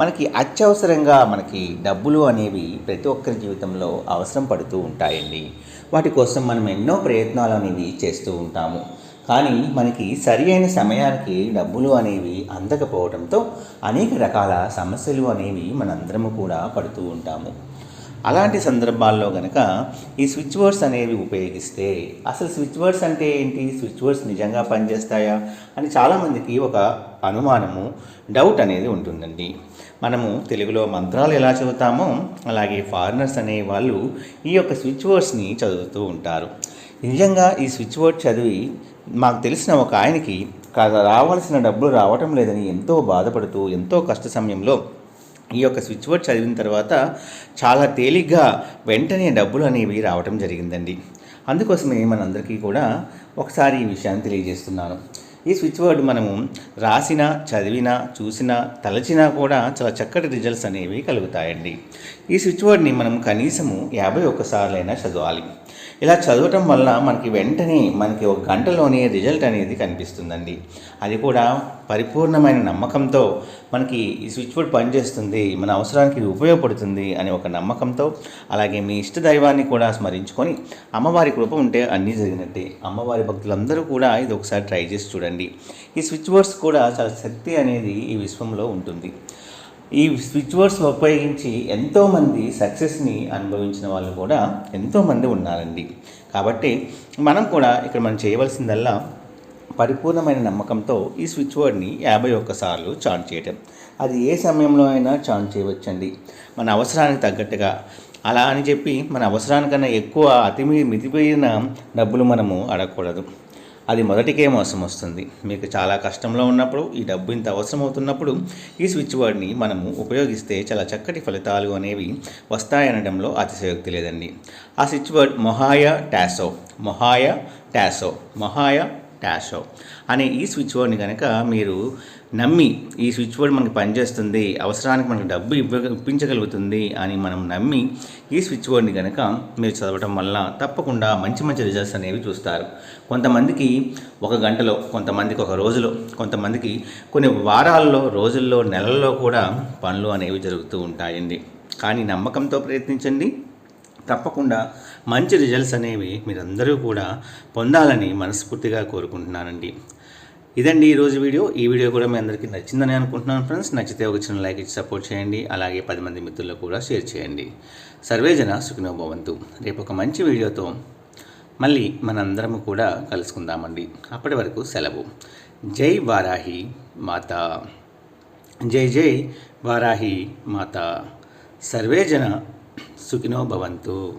మనకి అత్యవసరంగా మనకి డబ్బులు అనేవి ప్రతి ఒక్కరి జీవితంలో అవసరం పడుతూ ఉంటాయండి. వాటి కోసం మనం ఎన్నో ప్రయత్నాలు అనేవి చేస్తూ ఉంటాము. కానీ మనకి సరి అయిన సమయానికి డబ్బులు అనేవి అందకపోవడంతో అనేక రకాల సమస్యలు అనేవి మనందరము కూడా పడుతూ ఉంటాము. అలాంటి సందర్భాల్లో గనక ఈ స్విచ్ వర్డ్స్ అనేవి ఉపయోగిస్తే అసలు స్విచ్ వర్డ్స్ అంటే ఏంటి? స్విచ్ వర్డ్స్ నిజంగా పనిచేస్తాయా? అని చాలామందికి ఒక అనుమానము డౌట్ అనేది ఉంటుందండి. మనము తెలుగులో మంత్రాలు ఎలా చదువుతామో అలాగే ఫారినర్స్ అనే వాళ్ళు ఈ యొక్క స్విచ్ వర్డ్స్ని చదువుతూ ఉంటారు. నిజంగా ఈ స్విచ్ వర్డ్ చదివి మాకు తెలిసిన ఒక ఆయనకి కా- రావాల్సిన డబ్బులు రావటం లేదని ఎంతో బాధపడుతూ ఎంతో కష్ట సమయంలో ఈ యొక్క స్విచ్ బోర్డ్ చదివిన తర్వాత చాలా తేలిగ్గా వెంటనే డబ్బులు అనేవి రావటం జరిగిందండి. అందుకోసమే మనందరికీ కూడా ఒకసారి ఈ విషయాన్ని తెలియజేస్తున్నాను. ఈ స్విచ్ బోర్డు మనము రాసినా చదివినా చూసినా తలచినా కూడా చాలా చక్కటి రిజల్ట్స్ అనేవి కలుగుతాయండి. ఈ స్విచ్ బోర్డ్ని మనం కనీసము యాభై ఒక్కసార్లైనా చదవాలి. ఇలా చదవటం వల్ల మనకి వెంటనే మనకి ఒక గంటలోనే రిజల్ట్ అనేది కనిపిస్తుందండి. అది కూడా పరిపూర్ణమైన నమ్మకంతో మనకి ఈ స్విచ్ బోర్డ్ పనిచేస్తుంది మన అవసరానికి ఉపయోగపడుతుంది అనే ఒక నమ్మకంతో అలాగే మీ ఇష్ట దైవాన్ని కూడా స్మరించుకొని అమ్మవారి కృప ఉంటే అన్నీ జరిగినట్టే. అమ్మవారి భక్తులందరూ కూడా ఇది ఒకసారి ట్రై చేసి చూడండి. ఈ స్విచ్ బోర్డ్స్ కూడా చాలా శక్తి అనేది ఈ విశ్వంలో ఉంటుంది. ఈ స్విచ్ బోర్డ్స్ ఉపయోగించి ఎంతోమంది సక్సెస్ని అనుభవించిన వాళ్ళు కూడా ఎంతోమంది ఉన్నారండి. కాబట్టి మనం కూడా ఇక్కడ మనం చేయవలసిందల్లా పరిపూర్ణమైన నమ్మకంతో ఈ స్విచ్ వర్డ్ని యాభై ఒక్కసార్లు చాన్ చేయటం. అది ఏ సమయంలో అయినా చాన్ చేయవచ్చండి. మన అవసరానికి తగ్గట్టుగా. అలా అని చెప్పి మన అవసరానికన్నా ఎక్కువ అతిమి మితిపోయిన డబ్బులు మనము అడగకూడదు. అది మొదటికే మోసం వస్తుంది. మీకు చాలా కష్టంలో ఉన్నప్పుడు ఈ డబ్బు ఇంత అవసరం అవుతున్నప్పుడు ఈ స్విచ్ వర్డ్ని మనము ఉపయోగిస్తే చాలా చక్కటి ఫలితాలు అనేవి వస్తాయనడంలో అతిశయోక్తి లేదండి. ఆ స్విచ్ వర్డ్ మొహాయ టాసో మొహాయ టాసో మొహాయ టాషో అనే ఈ స్విచ్ బోర్డ్ని కనుక మీరు నమ్మి ఈ స్విచ్ బోర్డ్ మనకి పనిచేస్తుంది అవసరానికి మనకు డబ్బు ఇవ్వ ఇప్పించగలుగుతుంది అని మనం నమ్మి ఈ స్విచ్ బోర్డ్ని కనుక మీరు చదవటం వల్ల తప్పకుండా మంచి మంచి రిజల్ట్స్ అనేవి చూస్తారు. కొంతమందికి ఒక గంటలో కొంతమందికి ఒక రోజులో కొంతమందికి కొన్ని వారాల్లో రోజుల్లో నెలల్లో కూడా పనులు అనేవి జరుగుతూ ఉంటాయండి. కానీ నమ్మకంతో ప్రయత్నించండి. తప్పకుండా మంచి రిజల్ట్స్ అనేవి మీరందరూ కూడా పొందాలని మనస్ఫూర్తిగా కోరుకుంటున్నానండి. ఇదండి ఈరోజు వీడియో. ఈ వీడియో కూడా మీ అందరికీ నచ్చిందని అనుకుంటున్నాను ఫ్రెండ్స్ నచ్చితే ఒక చిన్న లైక్ ఇచ్చి సపోర్ట్ చేయండి. అలాగే పది మంది మిత్రులకు కూడా షేర్ చేయండి. సర్వేజన సుఖినోభవంతు రేపు ఒక మంచి వీడియోతో మళ్ళీ మనందరము కూడా కలుసుకుందామండి. అప్పటి వరకు సెలవు. జై వారాహి మాత. జై జై వారాహి మాత. సర్వేజన sukino bawantu